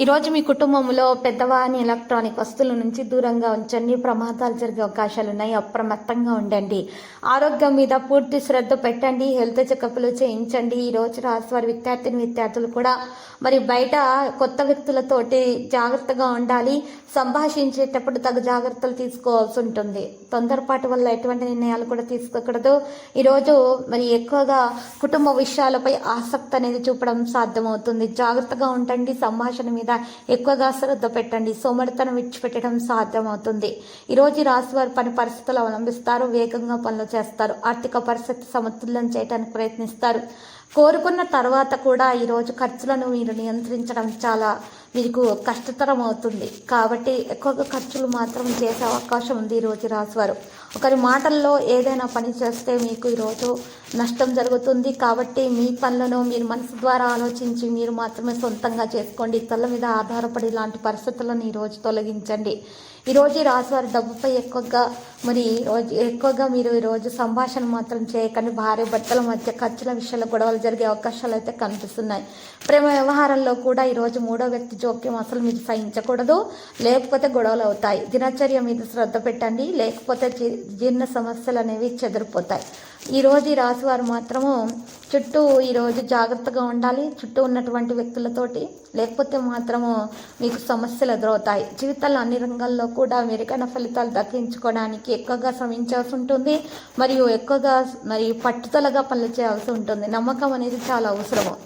ఈరోజు మీ కుటుంబంలో పెద్దవాని ఎలక్ట్రానిక్ వస్తువుల నుంచి దూరంగా ఉంచండి. ప్రమాదాలు జరిగే అవకాశాలు ఉన్నాయి. అప్రమత్తంగా ఉండండి. ఆరోగ్యం మీద పూర్తి శ్రద్ధ పెట్టండి. హెల్త్ చెకప్లు చేయించండి. ఈ రోజు విద్యార్థిని విద్యార్థులు కూడా మరి బయట కొత్త వ్యక్తులతోటి జాగ్రత్తగా ఉండాలి. సంభాషించేటప్పుడు తగు జాగ్రత్తలు తీసుకోవాల్సి ఉంటుంది. తొందరపాటు వల్ల ఎటువంటి నిర్ణయాలు కూడా తీసుకోకూడదు. ఈరోజు మరి ఎక్కువగా కుటుంబ విషయాలపై ఆసక్తి అనేది చూపడం సాధ్యమవుతుంది. జాగ్రత్తగా ఉండండి. సంభాషణ మీద ఎక్కువగా శ్రద్ధ పెట్టండి. సోమరితనం విడిచిపెట్టడం సాధ్యమవుతుంది. ఈరోజు రాశి వారు పని పరిస్థితులు అవలంబిస్తారు. వేగంగా పనులు చేస్తారు. ఆర్థిక పరిస్థితి సమతుల్యం చేయడానికి ప్రయత్నిస్తారు. కోరుకున్న తర్వాత కూడా ఈరోజు ఖర్చులను మీరు నియంత్రించడం చాలా మీకు కష్టతరం అవుతుంది. కాబట్టి ఎక్కువగా ఖర్చులు మాత్రం చేసే అవకాశం ఉంది ఈరోజు రాశివారు ఒకరి మాటల్లో ఏదైనా పని చేస్తే మీకు ఈరోజు నష్టం జరుగుతుంది కాబట్టి మీ పనులను మీరు మనసు ద్వారా ఆలోచించి మీరు మాత్రమే సొంతంగా చేసుకోండి. ఇతరుల మీద ఆధారపడి ఇలాంటి పరిస్థితులను ఈరోజు తొలగించండి. ఈరోజు ఈ రాశివారి డబ్బుపై ఎక్కువగా మరి రోజు ఎక్కువగా మీరు ఈరోజు సంభాషణ మాత్రం చేయకండి. భార్య భర్తల మధ్య ఖర్చుల విషయంలో గొడవలు జరిగే అవకాశాలు అయితే కనిపిస్తున్నాయి. ప్రేమ వ్యవహారంలో కూడా ఈరోజు మూడో వ్యక్తి జోక్యం అసలు మీరు సహించకూడదు. లేకపోతే గొడవలు అవుతాయి. దినచర్య మీద శ్రద్ధ పెట్టండి. లేకపోతే జీ- జీర్ణ సమస్యలు అనేవి చెదిరిపోతాయి. ఈరోజు ఈ రాశి వారు మాత్రము చుట్టూ ఈరోజు జాగ్రత్తగా ఉండాలి చుట్టూ ఉన్నటువంటి వ్యక్తులతోటి లేకపోతే మాత్రము మీకు సమస్యలు ఎదురవుతాయి. జీవితంలో అన్ని రంగాల్లో కూడా మెరుగైన ఫలితాలు దక్కించుకోవడానికి ఎక్కువగా శ్రమించాల్సి ఉంటుంది మరియు ఎక్కువగా మరి పట్టుదలగా పనులు చేయాల్సి ఉంటుంది. నమ్మకం అనేది చాలా అవసరము.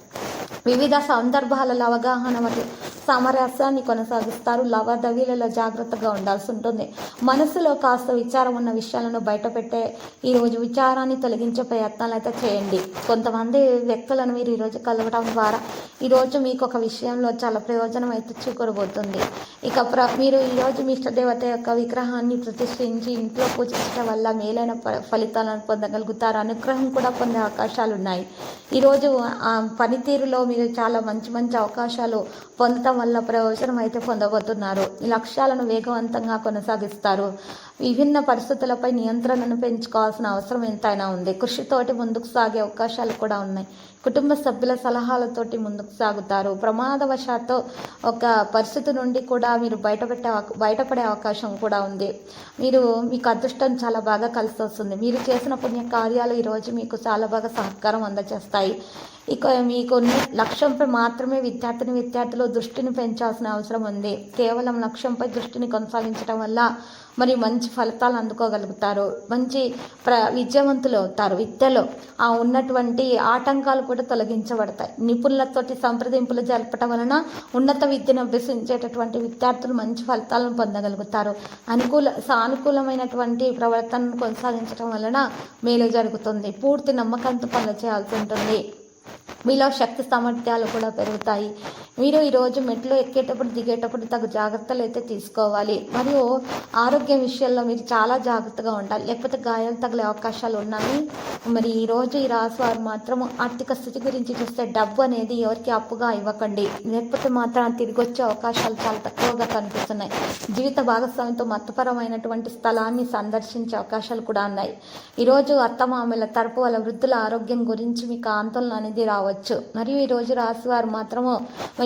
వివిధ సందర్భాలలో అవగాహన మరియు సామరస్యాన్ని కొనసాగిస్తారు. లావాదేవీలలో జాగ్రత్తగా ఉండాల్సి ఉంటుంది. మనసులో కాస్త విచారం ఉన్న విషయాలను బయటపెట్టే ఈరోజు విచారాన్ని తొలగించే ప్రయత్నాలు అయితే చేయండి. కొంతమంది వ్యక్తులను మీరు ఈరోజు కలవడం ద్వారా ఈరోజు మీకు ఒక విషయంలో చాలా ప్రయోజనం అయితే చూకరబోతుంది. ఇక ప్ర మీరు ఈరోజు మీ ఇష్టదేవత యొక్క విగ్రహాన్ని ప్రతిష్ఠించి ఇంట్లో పూజించడం వల్ల మేలైన ఫ- ఫలితాలను పొందగలుగుతారు. అనుగ్రహం కూడా పొందే అవకాశాలు ఉన్నాయి. ఈరోజు ఆ పనితీరులో మీరు చాలా మంచి మంచి అవకాశాలు పొందటం వల్ల ప్రయోజనం అయితే పొందబోతున్నారు. ఈ లక్ష్యాలను వేగవంతంగా కొనసాగిస్తారు. విభిన్న పరిస్థితులపై నియంత్రణను పెంచుకోవాల్సిన అవసరం ఎంతైనా ఉంది. కృషితోటి ముందుకు సాగే అవకాశాలు కూడా ఉన్నాయి. కుటుంబ సభ్యుల సలహాలతోటి ముందుకు సాగుతారు. ప్రమాదవశాత్తు ఒక పరిస్థితి నుండి కూడా మీరు బయటపెట్టే బయటపడే అవకాశం కూడా ఉంది. మీరు మీకు అదృష్టం చాలా బాగా కలిసి వస్తుంది మీరు చేసిన పుణ్య కార్యాలు ఈరోజు మీకు చాలా బాగా సహకారం అందజేస్తాయి ఇక మీకు కొన్ని లక్ష్యంపై మాత్రమే విద్యార్థిని విద్యార్థులు దృష్టిని పెంచాల్సిన అవసరం ఉంది. కేవలం లక్ష్యంపై దృష్టిని కొనసాగించడం వల్ల మరి మంచి ఫలితాలు అందుకోగలుగుతారు. మంచి ప్ర విజయవంతులు అవుతారు. విద్యలో ఆ ఉన్నటువంటి ఆటంకాలు కూడా తొలగించబడతాయి. నిపుణులతోటి సంప్రదింపులు జరపటం వలన ఉన్నత విద్యను అభ్యసించేటటువంటి విద్యార్థులు మంచి ఫలితాలను పొందగలుగుతారు. అనుకూల సానుకూలమైనటువంటి ప్రవర్తనను కొనసాగించడం వలన మేలు జరుగుతుంది. పూర్తి నమ్మకంతో పనులు చేయాల్సి ఉంటుంది. మీలో శక్తి సామర్థ్యాలు కూడా పెరుగుతాయి. మీరు ఈరోజు మెట్లు ఎక్కేటప్పుడు దిగేటప్పుడు తగు జాగ్రత్తలు అయితే తీసుకోవాలి. మరియు ఆరోగ్యం విషయంలో మీరు చాలా జాగ్రత్తగా ఉండాలి. లేకపోతే గాయాలు తగిలే అవకాశాలు ఉన్నాయి మరి ఈరోజు ఈ రాశి వారు మాత్రం ఆర్థిక స్థితి గురించి చూస్తే డబ్బు అనేది ఎవరికి అప్పుగా ఇవ్వకండి. లేకపోతే మాత్రం తిరిగి వచ్చే అవకాశాలు చాలా తక్కువగా కనిపిస్తున్నాయి. జీవిత భాగస్వామితో మతపరమైనటువంటి స్థలాన్ని సందర్శించే అవకాశాలు కూడా ఉన్నాయి. ఈరోజు అత్తమామల తరపు వాళ్ళ వృద్ధుల ఆరోగ్యం గురించి మీకు ఆందోళన అనేది రావచ్చు. మరియు ఈరోజు రాశి వారు మాత్రము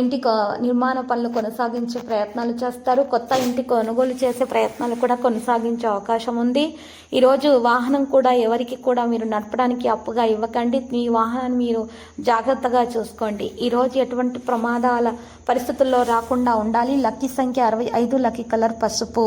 ఇంటి నిర్మాణ పనులు కొనసాగించే ప్రయత్నాలు చేస్తారు. కొత్త ఇంటి కొనుగోలు చేసే ప్రయత్నాలు కూడా కొనసాగించే అవకాశం ఉంది. ఈరోజు వాహనం కూడా ఎవరికి కూడా మీరు నడపడానికి అప్పుగా ఇవ్వకండి. మీ వాహనాన్ని మీరు జాగ్రత్తగా చూసుకోండి. ఈరోజు ఎటువంటి ప్రమాదాల పరిస్థితుల్లో రాకుండా ఉండాలి. లక్కీ సంఖ్య అరవై ఐదు లక్కీ కలర్ పసుపు.